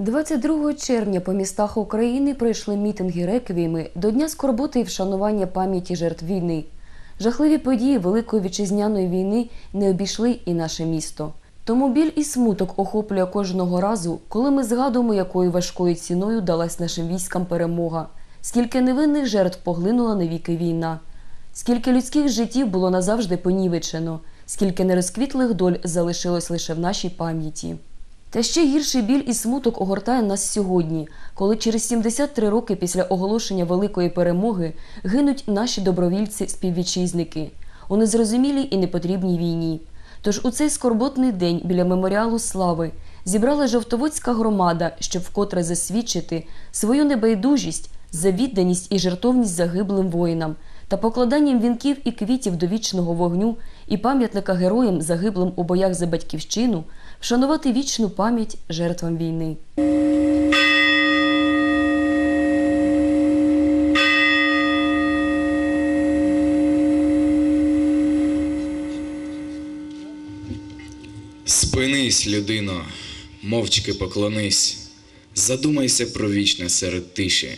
22 червня по містах України пройшли мітинги реквіями до Дня скорботи і вшанування пам'яті жертв війни. Жахливі події Великої вітчизняної війни не обійшли і наше місто. Тому біль і смуток охоплює кожного разу, коли ми згадуємо, якою важкою ціною далась нашим військам перемога, скільки невинних жертв поглинула навіки війна, скільки людських життів було назавжди понівечено, скільки нерозквітлих доль залишилось лише в нашій пам'яті. Та ще гірший біль і смуток огортає нас сьогодні, коли через 73 роки після оголошення великої перемоги гинуть наші добровільці-співвітчизники у незрозумілій і непотрібній війні. Тож у цей скорботний день біля меморіалу слави зібрала жовтоводська громада, щоб вкотре засвідчити свою небайдужість, завідданість і жертовність загиблим воїнам та покладанням вінків і квітів до вічного вогню і пам'ятника героям, загиблим у боях за батьківщину, вшанувати вічну пам'ять жертвам війни. Спинись, людино, мовчки поклонись, задумайся про вічне серед тиші,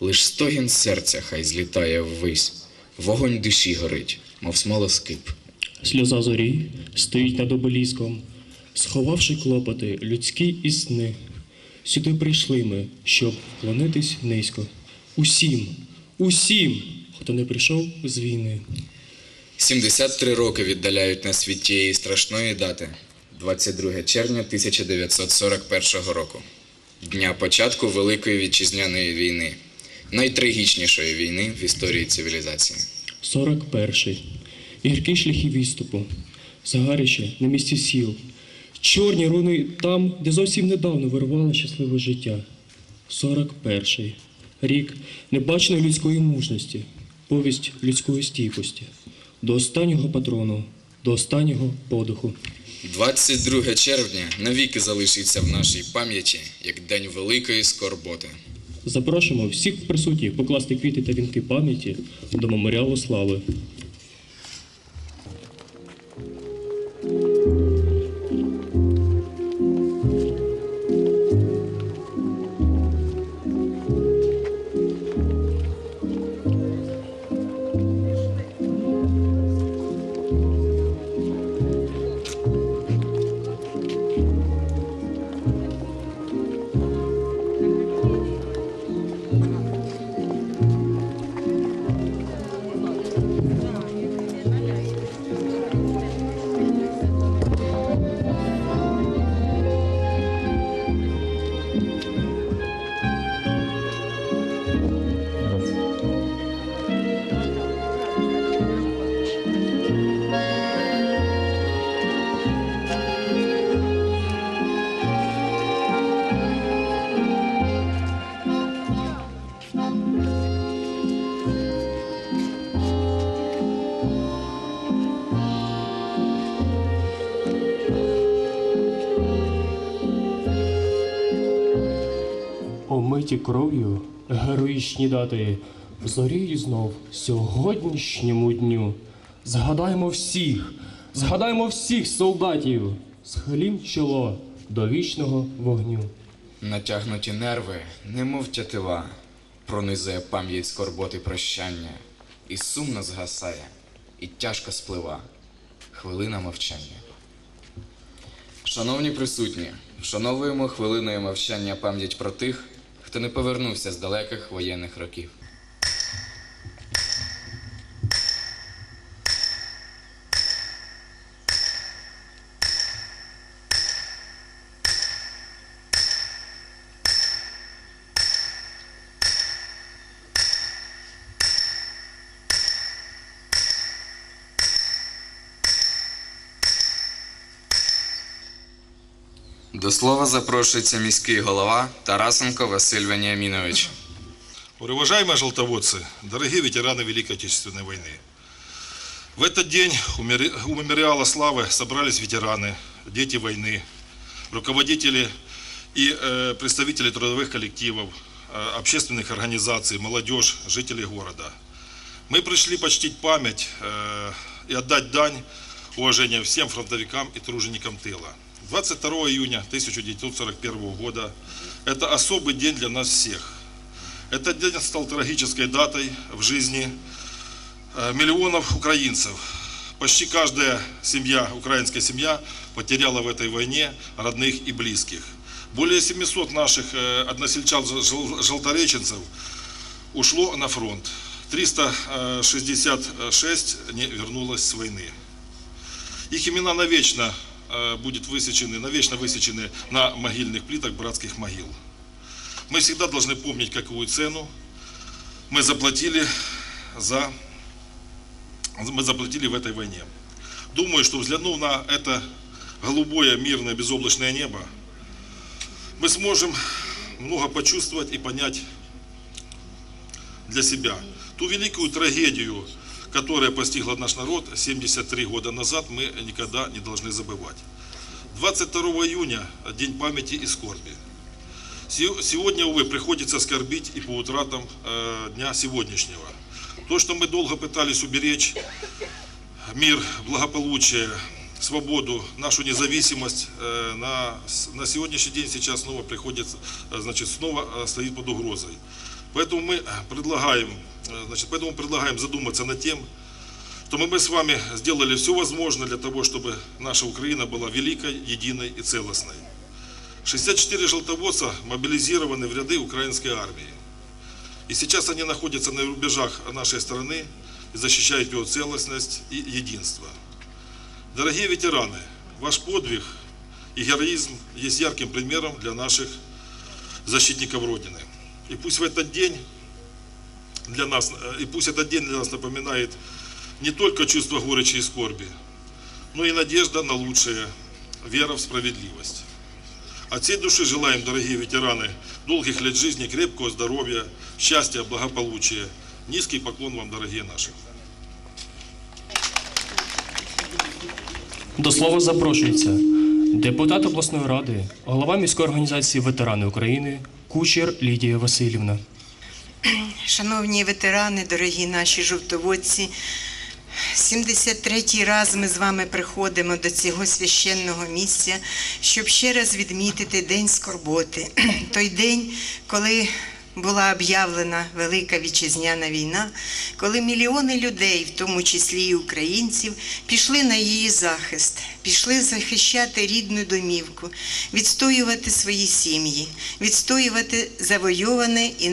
лиш стогін серця хай злітає ввись, вогонь душі горить, мов смолоскип. Сльоза зорі стоїть над обеліском, сховавши клопоти людські і сни. Сюди прийшли ми, щоб вклонитись низько. Усім, усім, хто не прийшов з війни. 73 роки віддаляють нас від тієї страшної дати 22 червня 1941 року, дня початку Великої вітчизняної війни, найтрагічнішої війни в історії цивілізації. 41-й. Гіркі шляхи відступу, загарище на місці сіл, чорні руни там, де зовсім недавно вирвало щасливе життя. 41-й. Рік небаченої людської мужності, повість людської стійкості. До останнього патрону, до останнього подиху. 22 червня навіки залишиться в нашій пам'яті як день великої скорботи. Запрошуємо всіх присутніх покласти квіти та вінки пам'яті до меморіалу слави. Омиті кров'ю героїчні дати, зоріють знов сьогоднішньому дню. Згадаємо всіх, згадаємо всіх солдатів, схилім чоло до вічного вогню. Натягнуті нерви, немов тятива, пронизує пам'ять скорботи прощання, і сумно згасає, і тяжко сплива. Хвилина мовчання. Шановні присутні, вшановуємо хвилиною мовчання пам'ять про тих, хто не повернувся з далеких воєнних років. До слова запрошується міський голова Тарасенко Василь Веніамінович. Уважаемые желтоводцы, дорогие ветераны Великой Отечественной войны. В этот день у мери- у мемориала славы собрались ветераны, дети войны, руководители и э, представители трудовых коллективов, э, общественных организаций, молодежь, жители города. Мы пришли почтить память э, и отдать дань уважения всем фронтовикам и труженикам тыла. 22 июня 1941 года – это особый день для нас всех. Этот день стал трагической датой в жизни э, миллионов украинцев. Почти каждая семья, украинская семья, потеряла в этой войне родных и близких. Более 700 наших э, односельчан жел- желтореченцев ушло на фронт. 366 не вернулось с войны. Их имена навечно э, будет высечены, навечно высечены на могильных плитах братских могил. Мы всегда должны помнить, какую цену мы заплатили за мы заплатили в этой войне. Думаю, что взглянув на это голубое, мирное, безоблачное небо, мы сможем много почувствовать и понять для себя. Ту великую трагедию, которая постигла наш народ 73 года назад, мы никогда не должны забывать. 22 июня – День памяти и скорби. Се- Сегодня, увы, приходится скорбить и по утратам э, дня сегодняшнего. То, что мы долго пытались уберечь, мир, благополучие, свободу, нашу независимость, э, на, на сегодняшний день сейчас снова приходится, э, значит, снова стоит под угрозой. Поэтому мы предлагаем, значит, поэтому предлагаем задуматься над тем, что мы, мы с вами сделали все возможное для того, чтобы наша Украина была великой, единой и целостной. 64 желтоводца мобилизированы в ряды украинской армии. И сейчас они находятся на рубежах нашей страны и защищают ее целостность и единство. Дорогие ветераны, ваш подвиг и героизм есть ярким примером для наших защитников Родины. И пусть в этот день для нас, э, и пусть этот день для нас напоминает не только чувство горечи и скорби, но и надежда на лучшее, вера в справедливость. От всей души желаем, дорогие ветераны, долгих лет жизни, крепкого здоровья, счастья, благополучия. Низкий поклон вам, дорогие наши. До слова запрошується депутат обласної ради, голова міської організації Ветерани України Кучер Лідія Васильівна. Шановні ветерани, дорогі наші жовтоводці, 73-й раз ми з вами приходимо до цього священного місця, щоб ще раз відмітити День скорботи. Той день, коли була об'явлена Велика Вітчизняна війна, коли мільйони людей, в тому числі і українців, пішли на її захист, пішли захищати рідну домівку, відстоювати свої сім'ї, відстоювати завойоване і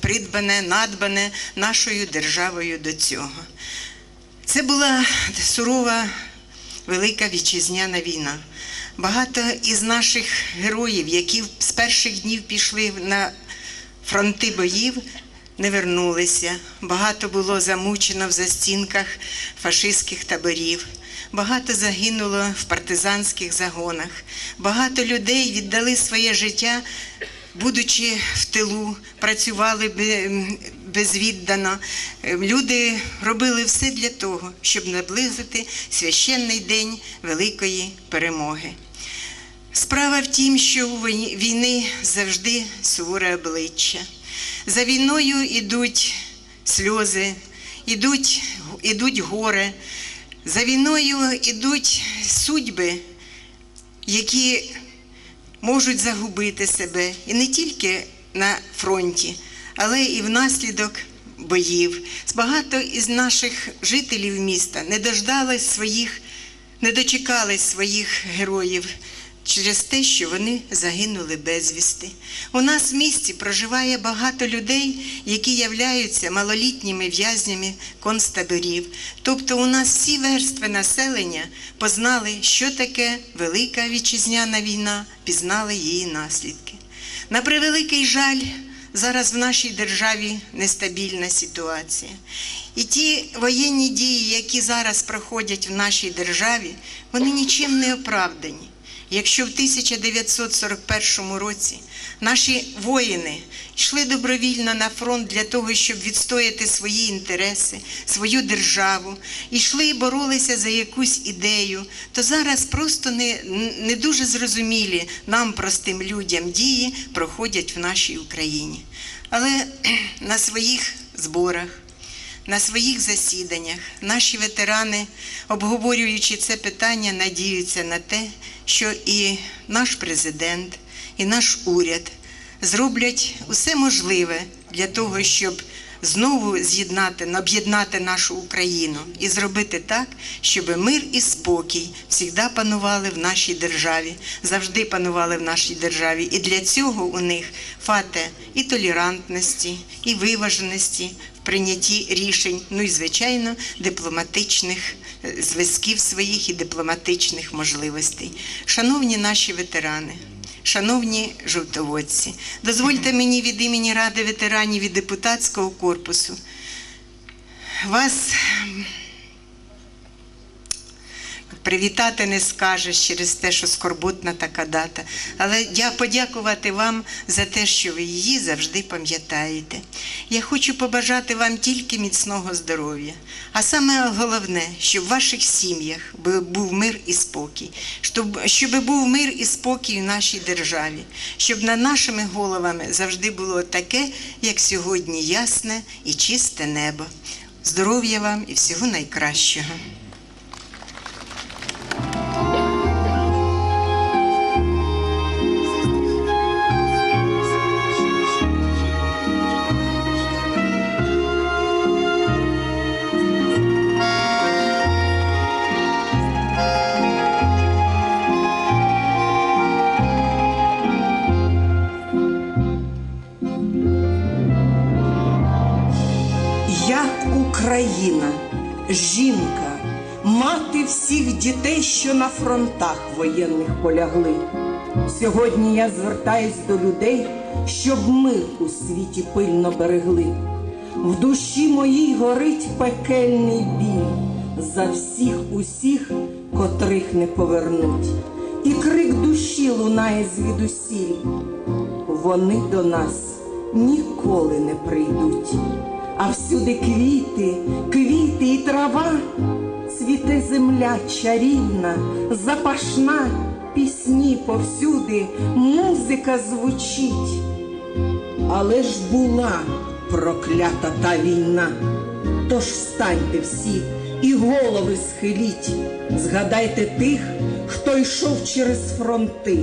придбане, надбане нашою державою до цього. Це була сурова велика вітчизняна війна. Багато із наших героїв, які з перших днів пішли на фронти боїв, не вернулися. Багато було замучено в застінках фашистських таборів. Багато загинуло в партизанських загонах. Багато людей віддали своє життя будучи в тилу, працювали безвіддано. Е, Люди робили все для того, щоб наблизити священний день великої перемоги. Справа в тім, що у війни завжди суворе обличчя. За війною йдуть сльози, ідуть, ідуть горе, за війною йдуть судьби, які можуть загубити себе і не тільки на фронті, але і внаслідок боїв. Багато із наших жителів міста не дождались своїх, не дочекались своїх героїв. Через те, що вони загинули безвісти. У нас в місті проживає багато людей, які являються малолітніми в'язнями концтаборів. Тобто у нас всі верстви населення познали, що таке Велика Вітчизняна війна, пізнали її наслідки. На превеликий жаль, зараз в нашій державі нестабільна ситуація. І ті воєнні дії, які зараз проходять в нашій державі, вони нічим не оправдані. Якщо в 1941 році наші воїни йшли добровільно на фронт для того, щоб відстояти свої інтереси, свою державу, йшли і боролися за якусь ідею, то зараз просто не, не дуже зрозумілі нам, простим людям, дії проходять в нашій Україні. Але на своїх зборах, на своїх засіданнях наші ветерани, обговорюючи це питання, надіються на те, що і наш президент, і наш уряд зроблять усе можливе для того, щоб знову з'єднати, об'єднати нашу Україну і зробити так, щоб мир і спокій завжди панували в нашій державі, завжди панували в нашій державі. І для цього у них фате і толерантності, і виваженості в прийнятті рішень, ну і звичайно дипломатичних е, зв'язків своїх і дипломатичних можливостей. Шановні наші ветерани. Шановні жовтоводці, дозвольте мені від імені Ради ветеранів і депутатського корпусу вас привітати не скажеш через те, що скорботна така дата. Але я подякувати вам за те, що ви її завжди пам'ятаєте. Я хочу побажати вам тільки міцного здоров'я, а саме головне, щоб в ваших сім'ях був мир і спокій, щоб, щоб був мир і спокій в нашій державі, щоб над нашими головами завжди було таке, як сьогодні, ясне і чисте небо. Здоров'я вам і всього найкращого. Україна, жінка, мати всіх дітей, що на фронтах воєнних полягли. Сьогодні я звертаюсь до людей, щоб мир у світі пильно берегли. В душі моїй горить пекельний біль за всіх усіх, котрих не повернуть. І крик душі лунає звідусіль. Вони до нас ніколи не прийдуть. А всюди квіти, квіти і трава, цвіте земля чарівна, запашна, пісні повсюди, музика звучить. Але ж була проклята та війна. Тож встаньте всі і голови схиліть, згадайте тих, хто йшов через фронти,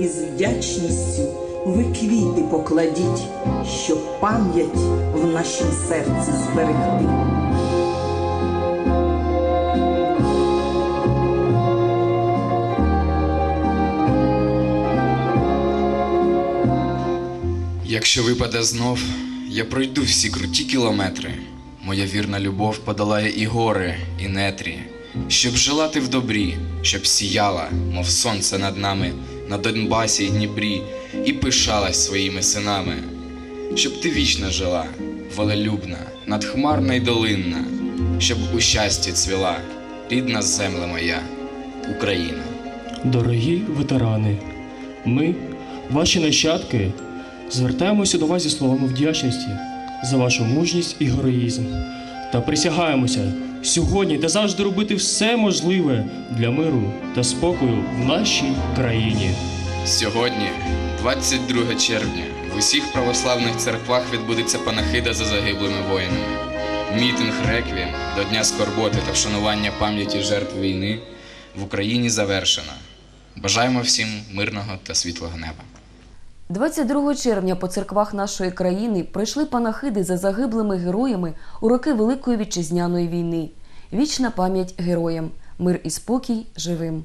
і з вдячністю ви квіти покладіть, щоб пам'ять в нашім серці зберегти. Якщо випаде знов, я пройду всі круті кілометри. Моя вірна любов подолає і гори, і нетрі, щоб жила ти в добрі, щоб сіяла, мов сонце над нами, на Донбасі й Дніпрі, і пишалась своїми синами, щоб ти вічно жила, волелюбна, надхмарна й долинна, щоб у щасті цвіла, рідна земля моя, Україна. Дорогі ветерани, ми, ваші нащадки, звертаємося до вас зі словами вдячності за вашу мужність і героїзм та присягаємося сьогодні та завжди робити все можливе для миру та спокою в нашій країні. Сьогодні, 22 червня, в усіх православних церквах відбудеться панахида за загиблими воїнами. Мітинг реквієм до Дня скорботи та вшанування пам'яті жертв війни в Україні завершено. Бажаємо всім мирного та світлого неба. 22 червня по церквах нашої країни пройшли панахиди за загиблими героями у роки Великої вітчизняної війни. Вічна пам'ять героям, мир і спокій живим.